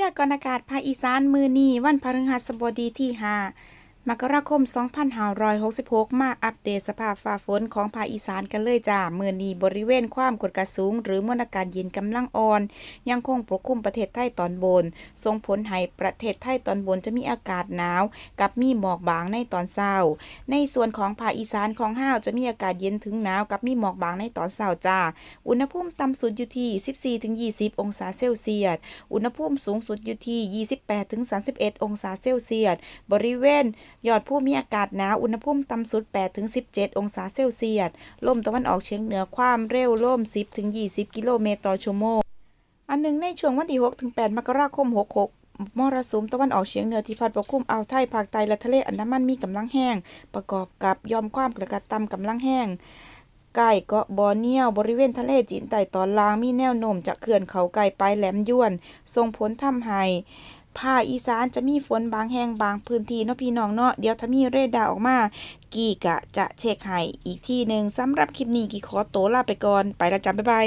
ยากรณ์อากาศภาคอีสานมือนี้วันพฤหัสบดีที่5 มกราคม 2566 มาอัปเดตสภาพฟ้าฝนของภาคอีสานกันเลยจ้าเมือนี้บริเวณความกดอากาศสูง หรือมวลอากาศเย็นกำลังอ่อน ยังคงปกคลุมประเทศไทยตอนบน ส่งผลให้ประเทศไทยตอนบนจะมีอากาศหนาว กับมีหมอกบางในตอนเช้า ในส่วนของภาคอีสานของห้าวจะมีอากาศเย็นถึงหนาวกับมีหมอกบางในตอนเช้าจ้า อุณหภูมิต่ำสุดอยู่ที่ 14-20 องศาเซลเซียส อุณหภูมิสูงสุดอยู่ที่ 28-31 องศาเซลเซียส บริเวณ ยอดภูมิอากาศหนาวอุณหภูมิต่ำสุด 8-17 องศาเซลเซียส ลมตะวันออกเฉียงเหนือความเร็วลม 10-20 กิโลเมตรต่อชั่วโมง อันหนึ่งในช่วงวันที่ 6-8 มกราคม 66มรสุมตะวันออกเฉียงเหนือที่พัดปกคลุมอ่าวไทยภาคใต้และทะเลอันดามันมีกำลังแห้ง ประกอบกับยอมความกดอากาศต่ำกำลังแห้งใกล้เกาะบอร์เนียวบริเวณทะเลจีนใต้ตอนล่างมีแนวโน้มจะเคลื่อนเขาใกล้ปแหลมยวนส่งผลทำให้ ภาคอีสานจะมีฝนบางแห่งบางพื้นที่เนาะพี่น้องเนาะเดี๋ยวถ้ามีเรดาร์ออกมา กี่กะจะเช็คให้อีกที่หนึ่งสำหรับคลิปนี้กี่ขอตัวลาไปก่อน ไปและจ้าบ๊ายบาย